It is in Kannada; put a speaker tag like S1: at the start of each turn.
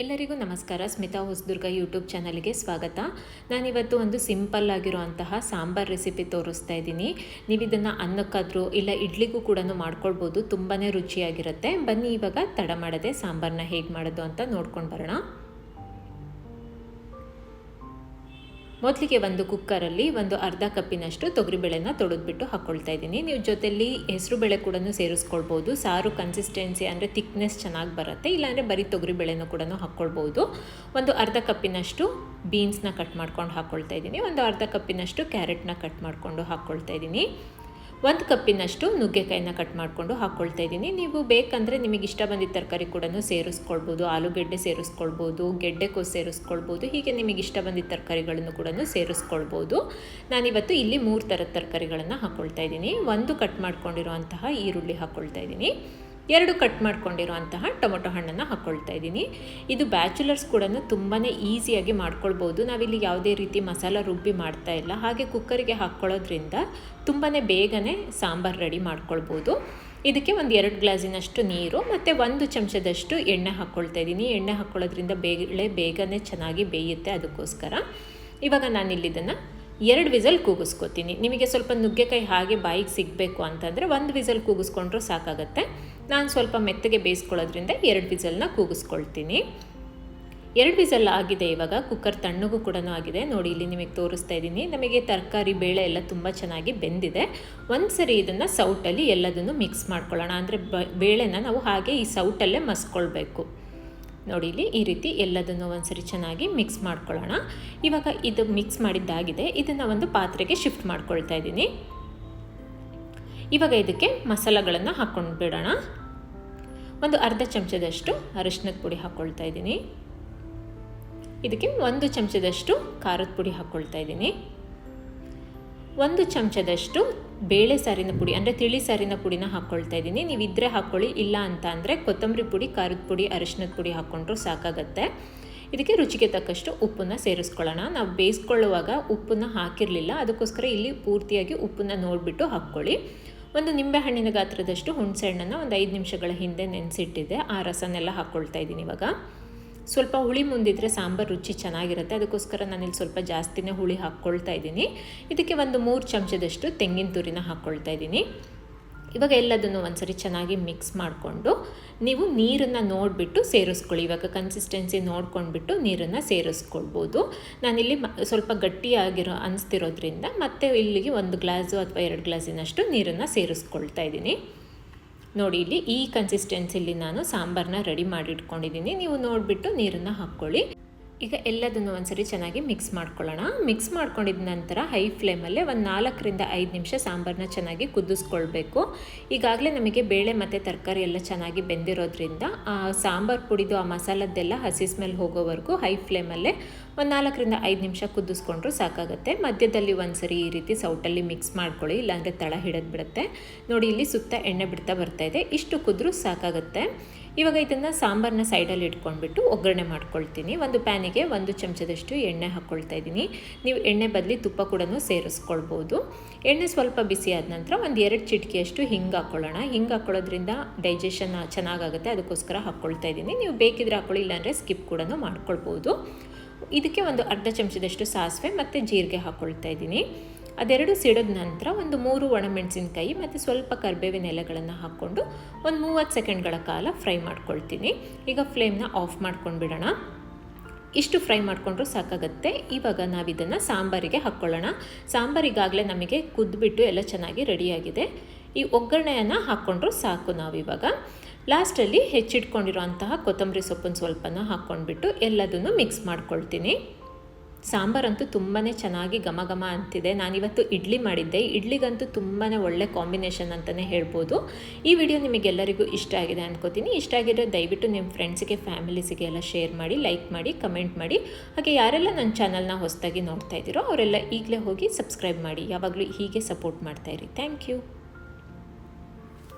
S1: ಎಲ್ಲರಿಗೂ ನಮಸ್ಕಾರ. ಸ್ಮಿತಾ ಹೊಸದುರ್ಗ ಯೂಟ್ಯೂಬ್ ಚಾನಲ್ಗೆ ಸ್ವಾಗತ. ನಾನಿವತ್ತು ಒಂದು ಸಿಂಪಲ್ ಆಗಿರುವಂತಹ ಸಾಂಬಾರ್ ರೆಸಿಪಿ ತೋರಿಸ್ತಾ ಇದ್ದೀನಿ. ನೀವು ಇದನ್ನು ಅನ್ನಕ್ಕಾದರೂ ಇಲ್ಲ ಇಡ್ಲಿಗೂ ಕೂಡ ಮಾಡ್ಕೊಳ್ಬೋದು. ತುಂಬಾ ರುಚಿಯಾಗಿರುತ್ತೆ. ಬನ್ನಿ ಇವಾಗ ತಡ ಮಾಡದೆ ಸಾಂಬಾರನ್ನ ಹೇಗೆ ಮಾಡೋದು ಅಂತ ನೋಡ್ಕೊಂಡು ಬರೋಣ. ಮೊದಲಿಗೆ ಒಂದು ಕುಕ್ಕರಲ್ಲಿ ಒಂದು ಅರ್ಧ ಕಪ್ಪಿನಷ್ಟು ತೊಗರಿಬೇಳೆನ ತೊಳೆದ್ಬಿಟ್ಟು ಹಾಕ್ಕೊಳ್ತಾ ಇದ್ದೀನಿ. ನೀವು ಜೊತೆಲಿ ಹೆಸರು ಬೇಳೆ ಕೂಡ ಸೇರಿಸ್ಕೊಳ್ಬೋದು. ಸಾರು ಕನ್ಸಿಸ್ಟೆನ್ಸಿ ಅಂದರೆ ಥಿಕ್ನೆಸ್ ಚೆನ್ನಾಗಿ ಬರುತ್ತೆ. ಇಲ್ಲಾಂದರೆ ಬರೀ ತೊಗರಿಬೇಳೆನೂ ಕೂಡ ಹಾಕ್ಕೊಳ್ಬೋದು ಒಂದು ಅರ್ಧ ಕಪ್ಪಿನಷ್ಟು ಬೀನ್ಸ್ನ ಕಟ್ ಮಾಡ್ಕೊಂಡು ಹಾಕ್ಕೊಳ್ತಾ ಇದ್ದೀನಿ. ಒಂದು ಅರ್ಧ ಕಪ್ಪಿನಷ್ಟು ಕ್ಯಾರೆಟ್ನ ಕಟ್ ಮಾಡಿಕೊಂಡು ಹಾಕ್ಕೊಳ್ತಾ ಇದ್ದೀನಿ. ಒಂದು ಕಪ್ಪಿನಷ್ಟು ನುಗ್ಗೆಕಾಯಿನ ಕಟ್ ಮಾಡಿಕೊಂಡು ಹಾಕ್ಕೊಳ್ತಾ ಇದ್ದೀನಿ. ನೀವು ಬೇಕಂದರೆ ನಿಮಗೆ ಇಷ್ಟ ಬಂದಿದ್ದ ತರಕಾರಿ ಕೂಡ ಸೇರಿಸ್ಕೊಳ್ಬೋದು, ಆಲೂಗೆಡ್ಡೆ ಸೇರಿಸ್ಕೊಳ್ಬೋದು, ಗೆಡ್ಡೆಕೋಸು ಸೇರಿಸ್ಕೊಳ್ಬೋದು, ಹೀಗೆ ನಿಮಗೆ ಇಷ್ಟ ಬಂದಿದ್ದ ತರಕಾರಿಗಳನ್ನು ಕೂಡ ಸೇರಿಸ್ಕೊಳ್ಬೋದು. ನಾನಿವತ್ತು ಇಲ್ಲಿ ಮೂರು ಥರದ ತರಕಾರಿಗಳನ್ನು ಹಾಕ್ಕೊಳ್ತಾ ಇದ್ದೀನಿ. ಒಂದು ಕಟ್ ಮಾಡ್ಕೊಂಡಿರುವಂತಹ ಈರುಳ್ಳಿ ಹಾಕ್ಕೊಳ್ತಾ ಇದ್ದೀನಿ. ಎರಡು ಕಟ್ ಮಾಡ್ಕೊಂಡಿರುವಂತಹ ಟೊಮೊಟೊ ಹಣ್ಣನ್ನು ಹಾಕ್ಕೊಳ್ತಾ ಇದ್ದೀನಿ. ಇದು ಬ್ಯಾಚುಲರ್ಸ್ ಕೂಡ ತುಂಬಾ ಈಸಿಯಾಗಿ ಮಾಡ್ಕೊಳ್ಬೋದು. ನಾವಿಲ್ಲಿ ಯಾವುದೇ ರೀತಿ ಮಸಾಲ ರುಬ್ಬಿ ಮಾಡ್ತಾ ಇಲ್ಲ. ಹಾಗೆ ಕುಕ್ಕರಿಗೆ ಹಾಕ್ಕೊಳ್ಳೋದ್ರಿಂದ ತುಂಬಾ ಬೇಗನೆ ಸಾಂಬಾರು ರೆಡಿ ಮಾಡ್ಕೊಳ್ಬೋದು. ಇದಕ್ಕೆ ಒಂದು ಎರಡು ಗ್ಲಾಸಿನಷ್ಟು ನೀರು ಮತ್ತು ಒಂದು ಚಮಚದಷ್ಟು ಎಣ್ಣೆ ಹಾಕ್ಕೊಳ್ತಾ ಇದ್ದೀನಿ. ಎಣ್ಣೆ ಹಾಕ್ಕೊಳ್ಳೋದ್ರಿಂದ ಬೇಳೆ ಬೇಗನೆ ಚೆನ್ನಾಗಿ ಬೇಯುತ್ತೆ ಅದಕ್ಕೋಸ್ಕರ. ಇವಾಗ ನಾನಿಲ್ಲಿ ಇದನ್ನು ಎರಡು ವಿಸಲ್ ಕೂಗಿಸ್ಕೊತೀನಿ. ನಿಮಗೆ ಸ್ವಲ್ಪ ನುಗ್ಗೆಕಾಯಿ ಹಾಗೆ ಬಾಯಿಗೆ ಸಿಗಬೇಕು ಅಂತಂದರೆ ಒಂದು ವಿಸಲ್ ಕೂಗಿಸ್ಕೊಂಡ್ರೂ ಸಾಕಾಗುತ್ತೆ. ನಾನು ಸ್ವಲ್ಪ ಮೆತ್ತಗೆ ಬೇಯಿಸ್ಕೊಳ್ಳೋದ್ರಿಂದ ಎರಡು ವಿಸಲ್ನ ಕೂಗಿಸ್ಕೊಳ್ತೀನಿ. ಎರಡು ವಿಸಲ್ ಆಗಿದೆ ಇವಾಗ, ಕುಕ್ಕರ್ ತಣ್ಣಗೂ ಕೂಡ ಆಗಿದೆ. ನೋಡಿ, ಇಲ್ಲಿ ನಿಮಗೆ ತೋರಿಸ್ತಾ ಇದ್ದೀನಿ. ನಮಗೆ ತರಕಾರಿ, ಬೇಳೆ ಎಲ್ಲ ತುಂಬ ಚೆನ್ನಾಗಿ ಬೆಂದಿದೆ. ಒಂದು ಸರಿ ಇದನ್ನು ಸೌಟಲ್ಲಿ ಎಲ್ಲದನ್ನು ಮಿಕ್ಸ್ ಮಾಡ್ಕೊಳ್ಳೋಣ. ಅಂದರೆ ಬೇಳೆನ ನಾವು ಹಾಗೆ ಈ ಸೌಟಲ್ಲೇ ಮಸ್ಕೊಳ್ಬೇಕು. ನೋಡಿ, ಇಲ್ಲಿ ಈ ರೀತಿ ಎಲ್ಲದನ್ನು ಒಂದ್ಸರಿ ಚೆನ್ನಾಗಿ ಮಿಕ್ಸ್ ಮಾಡ್ಕೊಳ್ಳೋಣ. ಇವಾಗ ಇದು ಮಿಕ್ಸ್ ಮಾಡಿದ್ದಾಗಿದೆ. ಇದನ್ನು ಒಂದು ಪಾತ್ರೆಗೆ ಶಿಫ್ಟ್ ಮಾಡ್ಕೊಳ್ತಾ ಇದ್ದೀನಿ. ಇವಾಗ ಇದಕ್ಕೆ ಮಸಾಲಗಳನ್ನು ಹಾಕ್ಕೊಂಡು ಬಿಡೋಣ ಒಂದು ಅರ್ಧ ಚಮಚದಷ್ಟು ಅರಿಶಿನದ ಪುಡಿ ಹಾಕ್ಕೊಳ್ತಾ ಇದ್ದೀನಿ. ಇದಕ್ಕೆ ಒಂದು ಚಮಚದಷ್ಟು ಖಾರದ ಪುಡಿ ಹಾಕ್ಕೊಳ್ತಾ ಇದ್ದೀನಿ. ಒಂದು ಚಮಚದಷ್ಟು ಬೇಳೆ ಸಾರಿನ ಪುಡಿ, ಅಂದರೆ ತಿಳಿ ಸಾರಿನ ಪುಡಿನ ಹಾಕ್ಕೊಳ್ತಾ ಇದ್ದೀನಿ. ನೀವು ಇದ್ದರೆ ಹಾಕ್ಕೊಳ್ಳಿ ಇಲ್ಲ ಅಂತ ಅಂದರೆ ಕೊತ್ತಂಬರಿ ಪುಡಿ, ಖಾರದ ಪುಡಿ ಅರಿಶಿನದ ಪುಡಿ ಹಾಕ್ಕೊಂಡ್ರೂ ಸಾಕಾಗತ್ತೆ. ಇದಕ್ಕೆ ರುಚಿಗೆ ತಕ್ಕಷ್ಟು ಉಪ್ಪನ್ನು ಸೇರಿಸ್ಕೊಳ್ಳೋಣ. ನಾವು ಬೇಯಿಸ್ಕೊಳ್ಳುವಾಗ ಉಪ್ಪನ್ನು ಹಾಕಿರಲಿಲ್ಲ, ಅದಕ್ಕೋಸ್ಕರ ಇಲ್ಲಿ ಪೂರ್ತಿಯಾಗಿ ಉಪ್ಪನ್ನು ನೋಡಿಬಿಟ್ಟು ಹಾಕ್ಕೊಳ್ಳಿ. ಒಂದು ನಿಂಬೆಹಣ್ಣಿನ ಗಾತ್ರದಷ್ಟು ಹುಣಸೆ ಹಣ್ಣನ್ನು ಒಂದು ಐದು ನಿಮಿಷಗಳ ಹಿಂದೆ ನೆನೆಸಿಟ್ಟಿದ್ದೆ ಆ ರಸನೆಲ್ಲ ಹಾಕ್ಕೊಳ್ತಾ ಇದ್ದೀನಿ ಇವಾಗ. ಸ್ವಲ್ಪ ಹುಳಿ ಮುಂದಿದ್ರೆ ಸಾಂಬಾರು ರುಚಿ ಚೆನ್ನಾಗಿರುತ್ತೆ. ಅದಕ್ಕೋಸ್ಕರ ನಾನಿಲ್ಲಿ ಸ್ವಲ್ಪ ಜಾಸ್ತಿನೇ ಹುಳಿ ಹಾಕ್ಕೊಳ್ತಾ ಇದ್ದೀನಿ. ಇದಕ್ಕೆ ಒಂದು ಮೂರು ಚಮಚದಷ್ಟು ತೆಂಗಿನ ತುರಿನ ಹಾಕ್ಕೊಳ್ತಾ ಇದ್ದೀನಿ. ಇವಾಗ ಎಲ್ಲದನ್ನು ಒಂದ್ಸರಿ ಚೆನ್ನಾಗಿ ಮಿಕ್ಸ್ ಮಾಡಿಕೊಂಡು ನೀವು ನೀರನ್ನು ನೋಡಿಬಿಟ್ಟು ಸೇರಿಸ್ಕೊಳ್ಳಿ. ಇವಾಗ ಕನ್ಸಿಸ್ಟೆನ್ಸಿ ನೋಡ್ಕೊಂಡ್ಬಿಟ್ಟು ನೀರನ್ನು ಸೇರಿಸ್ಕೊಳ್ಬೋದು. ನಾನಿಲ್ಲಿ ಸ್ವಲ್ಪ ಗಟ್ಟಿಯಾಗಿರೋ ಅನಿಸ್ತಿರೋದ್ರಿಂದ ಮತ್ತೆ ಇಲ್ಲಿಗೆ ಒಂದು ಗ್ಲಾಸು ಅಥವಾ ಎರಡು ಗ್ಲಾಸಿನಷ್ಟು ನೀರನ್ನು ಸೇರಿಸ್ಕೊಳ್ತಾ ಇದ್ದೀನಿ. ನೋಡಿ, ಇಲ್ಲಿ ಈ ಕನ್ಸಿಸ್ಟೆನ್ಸಿಲಿ ನಾನು ಸಾಂಬಾರನ್ನ ರೆಡಿ ಮಾಡಿ ಇಟ್ಕೊಂಡಿದ್ದೀನಿ ನೀವು ನೋಡಿಬಿಟ್ಟು ನೀರನ್ನು ಹಾಕ್ಕೊಳ್ಳಿ. ಈಗ ಎಲ್ಲದನ್ನು ಒಂದ್ಸರಿ ಚೆನ್ನಾಗಿ ಮಿಕ್ಸ್ ಮಾಡ್ಕೊಳ್ಳೋಣ. ಮಿಕ್ಸ್ ಮಾಡ್ಕೊಂಡಿದ ನಂತರ ಹೈ ಫ್ಲೇಮಲ್ಲೇ ಒಂದು ನಾಲ್ಕರಿಂದ ಐದು ನಿಮಿಷ ಸಾಂಬಾರನ್ನ ಚೆನ್ನಾಗಿ ಕುದಿಸ್ಕೊಳ್ಬೇಕು. ಈಗಾಗಲೇ ನಮಗೆ ಬೇಳೆ ಮತ್ತು ತರಕಾರಿ ಎಲ್ಲ ಚೆನ್ನಾಗಿ ಬೆಂದಿರೋದ್ರಿಂದ, ಆ ಸಾಂಬಾರು ಪುಡಿದು ಆ ಮಸಾಲದ್ದೆಲ್ಲ ಹಸಿ ಸ್ಮೆಲ್ ಹೋಗೋವರೆಗೂ ಹೈ ಫ್ಲೇಮಲ್ಲೇ ಒಂದು ನಾಲ್ಕರಿಂದ ಐದು ನಿಮಿಷ ಕುದಿಸ್ಕೊಂಡ್ರೂ ಸಾಕಾಗುತ್ತೆ. ಮಧ್ಯದಲ್ಲಿ ಒಂದ್ಸರಿ ಈ ರೀತಿ ಸೌಟಲ್ಲಿ ಮಿಕ್ಸ್ ಮಾಡ್ಕೊಳ್ಳಿ, ಇಲ್ಲಾಂದರೆ ತಳ ಬಿಡುತ್ತೆ. ನೋಡಿ, ಇಲ್ಲಿ ಸುತ್ತ ಎಣ್ಣೆ ಬಿಡ್ತಾ ಬರ್ತಾ ಇದೆ. ಇಷ್ಟು ಕುದ್ರು ಸಾಕಾಗುತ್ತೆ. ಇವಾಗ ಇದನ್ನು ಸಾಂಬಾರನ್ನ ಸೈಡಲ್ಲಿ ಇಟ್ಕೊಂಡ್ಬಿಟ್ಟು ಒಗ್ಗರಣೆ ಮಾಡ್ಕೊಳ್ತೀನಿ. ಒಂದು ಪ್ಯಾನಿಗೆ ಒಂದು ಚಮಚದಷ್ಟು ಎಣ್ಣೆ ಹಾಕ್ಕೊಳ್ತಾ ಇದ್ದೀನಿ. ನೀವು ಎಣ್ಣೆ ಬದಲಿ ತುಪ್ಪ ಕೂಡ ಸೇರಿಸ್ಕೊಳ್ಬೋದು. ಎಣ್ಣೆ ಸ್ವಲ್ಪ ಬಿಸಿ ಆದ ನಂತರ ಒಂದು ಎರಡು ಚಿಟಿಕೆಯಷ್ಟು ಹಿಂಗೆ ಹಾಕ್ಕೊಳ್ಳೋಣ ಹಿಂಗೆ ಹಾಕ್ಕೊಳ್ಳೋದ್ರಿಂದ ಡೈಜೆಷನ್ ಚೆನ್ನಾಗಾಗುತ್ತೆ. ಅದಕ್ಕೋಸ್ಕರ ಹಾಕ್ಕೊಳ್ತಾ ಇದ್ದೀನಿ. ನೀವು ಬೇಕಿದ್ರೆ ಹಾಕ್ಕೊಳ್ಳಿ ಇಲ್ಲಾಂದರೆ ಸ್ಕಿಪ್ ಕೂಡ ಮಾಡ್ಕೊಳ್ಬೋದು. ಇದಕ್ಕೆ ಒಂದು ಅರ್ಧ ಚಮಚದಷ್ಟು ಸಾಸಿವೆ ಮತ್ತು ಜೀರಿಗೆ ಹಾಕ್ಕೊಳ್ತಾ ಇದ್ದೀನಿ. ಅದೆರಡು ಸಿಡಿದ ನಂತರ ಒಂದು ಮೂರು ಒಣಮೆಣಸಿನ್ಕಾಯಿ ಮತ್ತು ಸ್ವಲ್ಪ ಕರಿಬೇವಿನ ಎಲೆಗಳನ್ನು ಹಾಕ್ಕೊಂಡು ಒಂದು ಮೂವತ್ತು ಸೆಕೆಂಡ್ಗಳ ಕಾಲ ಫ್ರೈ ಮಾಡ್ಕೊಳ್ತೀನಿ. ಈಗ ಫ್ಲೇಮ್ನ ಆಫ್ ಮಾಡ್ಕೊಂಡ್ಬಿಡೋಣ ಇಷ್ಟು ಫ್ರೈ ಮಾಡಿಕೊಂಡ್ರೂ ಸಾಕಾಗುತ್ತೆ. ಇವಾಗ ನಾವಿದನ್ನು ಸಾಂಬಾರಿಗೆ ಹಾಕ್ಕೊಳ್ಳೋಣ ಸಾಂಬಾರಿಗಾಗಲೇ ನಮಗೆ ಕುದ್ದುಬಿಟ್ಟು ಎಲ್ಲ ಚೆನ್ನಾಗಿ ರೆಡಿಯಾಗಿದೆ ಈ ಒಗ್ಗರಣೆಯನ್ನು ಹಾಕ್ಕೊಂಡ್ರೂ ಸಾಕು ನಾವಿವಾಗ ಲಾಸ್ಟಲ್ಲಿ ಹೆಚ್ಚಿಟ್ಕೊಂಡಿರೋಂತಹ ಕೊತ್ತಂಬರಿ ಸೊಪ್ಪನ್ನು ಸ್ವಲ್ಪನ ಹಾಕ್ಕೊಂಡ್ಬಿಟ್ಟು ಎಲ್ಲದನ್ನು ಮಿಕ್ಸ್ ಮಾಡ್ಕೊಳ್ತೀನಿ. ಸಾಂಬಾರಂತೂ ತುಂಬಾ ಚೆನ್ನಾಗಿ ಘಮ ಘಮ ಅಂತಿದೆ. ನಾನಿವತ್ತು ಇಡ್ಲಿ ಮಾಡಿದ್ದೆ. ಇಡ್ಲಿಗಂತೂ ತುಂಬಾ ಒಳ್ಳೆ ಕಾಂಬಿನೇಷನ್ ಅಂತಲೇ ಹೇಳ್ಬೋದು. ಈ ವಿಡಿಯೋ ನಿಮಗೆಲ್ಲರಿಗೂ ಇಷ್ಟ ಆಗಿದೆ ಅಂದ್ಕೋತೀನಿ ಇಷ್ಟ ಆಗಿದ್ರೆ ದಯವಿಟ್ಟು ನಿಮ್ಮ ಫ್ರೆಂಡ್ಸಿಗೆ, ಫ್ಯಾಮಿಲೀಸಿಗೆ ಎಲ್ಲ ಶೇರ್ ಮಾಡಿ, ಲೈಕ್ ಮಾಡಿ, ಕಮೆಂಟ್ ಮಾಡಿ. ಹಾಗೆ ಯಾರೆಲ್ಲ ನನ್ನ ಚಾನಲ್ನ ಹೊಸದಾಗಿ ನೋಡ್ತಾ ಇದ್ದೀರೋ ಅವರೆಲ್ಲ ಈಗಲೇ ಹೋಗಿ ಸಬ್ಸ್ಕ್ರೈಬ್ ಮಾಡಿ. ಯಾವಾಗಲೂ ಹೀಗೆ ಸಪೋರ್ಟ್ ಮಾಡ್ತಾಯಿರಿ ಥ್ಯಾಂಕ್ ಯು.